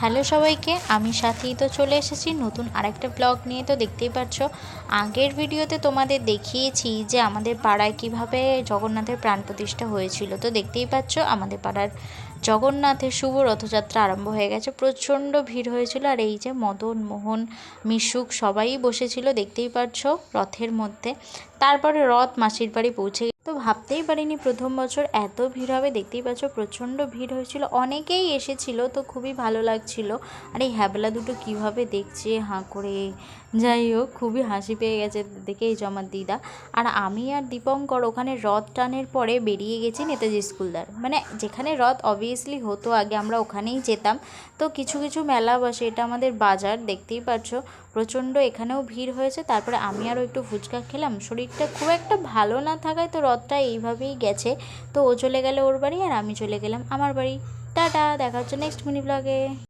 Hello সবাইকে, আমি সাথেই তো চলে এসেছি নতুন আরেকটা ব্লগ নিয়ে। তো দেখতেই পাচ্ছ আগের ভিডিওতে তোমাদের দেখিয়েছি যে আমাদের পাড়ায় কীভাবে জগন্নাথের প্রাণ প্রতিষ্ঠা হয়েছিল। তো দেখতেই পাচ্ছ, আমাদের পাড়ার জগন্নাথের শুভ রথযাত্রা আরম্ভ হয়ে গেছে। প্রচণ্ড ভিড় হয়েছিল আর এই যে মদন, মোহন, মিশুক সবাই বসেছিল, দেখতেই পাচ্ছ রথের মধ্যে। তারপরে রথ মাসির বাড়ি পৌঁছে তো ভাবতেই পারিনি প্রথম বছর এত ভিড় হবে, দেখতেই পাচ্ছ প্রচণ্ড ভিড় হয়েছিল। অনেকেই এসেছিল তো খুবই ভালো লাগছিল। আর এই হ্যাবলা দুটো কীভাবে দেখছে, হাঁ করে। যাই হোক, খুবই হাসি পেয়ে গেছে দেখে এই জমার দিদা। আর আমি আর দীপঙ্কর ওখানে রথ টানের পরে বেরিয়ে গেছি নেতাজি স্কুলদার। মানে যেখানে রথ অবভিয়াসলি হতো, আগে আমরা ওখানেই যেতাম। তো কিছু কিছু মেলা বসে, এটা আমাদের বাজার, দেখতেই পাচ্ছ। প্রচণ্ড এখানেও ভিড় হয়েছে, তারপরে আমি আরও একটু ফুচকা খেলাম। শরীরটা খুব একটা ভালো না থাকায় তো রথটা এইভাবেই গেছে। তো ও চলে গেলে ওর বাড়ি আর আমি চলে গেলাম আমার বাড়ি। টাটা, দেখা হচ্ছে নেক্সট মিনি ব্লগে